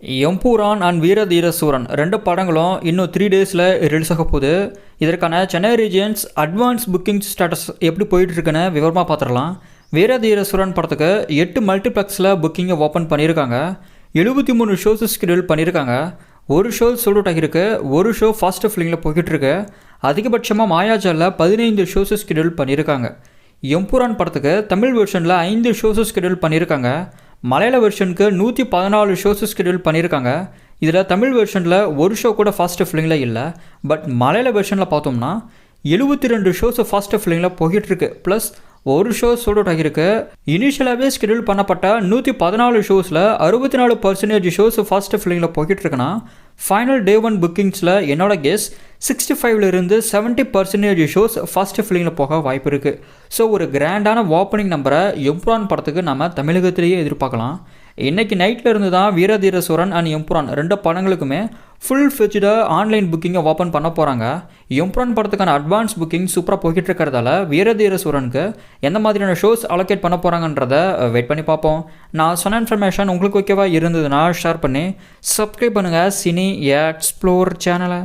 Empuraan and வீரதீர சூரன் ரெண்டு படங்களும் இன்னும் த்ரீ டேஸில் ரிலீஸ் ஆக போகுது. இதற்கான Chennai regions advance booking status எப்படி போயிட்டுருக்குன்னு விவரமாக பார்த்துடலாம் வீரதீர சூரன் படத்துக்கு எட்டு மல்டிப்ளெக்ஸில் புக்கிங்கை ஓப்பன் பண்ணியிருக்காங்க. எழுபத்தி மூணு ஷோஸ் ஸ்கெடியூல் பண்ணியிருக்காங்க. ஒரு ஷோ சோல்ட் அவுட் ஆகியிருக்கு. ஒரு ஷோ ஃபாஸ்ட் ஃபில்லிங்கில் போய்கிட்டு இருக்கு அதிகபட்சமாக மாயாஜாலில் பதினைந்து ஷோஸ் ஸ்கெடியூல் பண்ணியிருக்காங்க. எம்புரான் படத்துக்கு தமிழ் வெர்ஷனில் ஐந்து ஷோஸ் ஸ்கெடியூல் பண்ணியிருக்காங்க. மலையாள வெர்ஷனுக்கு நூற்றி பதினாலு ஷோஸ் ஸ்கெடியூல் பண்ணியிருக்காங்க இதில் தமிழ் வெர்ஷனில் ஒரு ஷோ கூட ஃபாஸ்ட் ஃபில்லிங்கில் இல்லை. பட் மலையாள வெர்ஷனில் பார்த்தோம்னா எழுபத்தி ரெண்டு ஷோஸ் ஃபாஸ்ட் ஃபில்லிங்கில் போயிட்டுருக்கு ப்ளஸ் ஒரு ஷோ சோல்ட் அவுட் ஆகியிருக்கு. இனிஷியலாகவே ஸ்கெடியூல் பண்ணப்பட்ட நூற்றி பதினாலு ஷோஸில் அறுபத்தி நாலு பர்சன்டேஜ் ஷோஸ் ஃபர்ஸ்ட் ஃபில்லிங்கில் போய்கிட்டு இருக்குன்னா ஃபைனல் டே ஒன் புக்கிங்ஸில் என்னோட கெஸ் சிக்ஸ்டி ஃபைவ்லேருந்து செவன்ட்டி பர்சன்டேஜ் ஷோஸ் ஃபர்ஸ்ட் ஃபில்லிங்கில் போக வாய்ப்பு இருக்குது ஸோ ஒரு கிராண்டான ஓப்பனிங் நம்பரை எம்ப்ரான் படத்துக்கு நம்ம தமிழகத்திலேயே எதிர்பார்க்கலாம். இன்றைக்கி நைட்டில் இருந்து தான் வீரதீர சுரன் அண்ட் எம்புரான் ரெண்டு படங்களுக்குமே ஃபுல் ஃபிஜ்டாக ஆன்லைன் புக்கிங்கை ஓப்பன் பண்ண போகிறாங்க எம்ப்ரான் படத்துக்கான அட்வான்ஸ் புக்கிங் சூப்பராக போய்கிட்டு இருக்கிறதால வீரதீர சூரனுக்கு எந்த மாதிரியான ஷோஸ் அலோகேட் பண்ண போகிறாங்கன்றத வெயிட் பண்ணி பார்ப்போம். நான் சொன்ன இன்ஃபர்மேஷன் உங்களுக்கு ஓகேவா இருந்ததுன்னா ஷேர் பண்ணி சப்ஸ்கிரைப் பண்ணுங்கள் சினி எக்ஸ்ப்ளோர் சேனலை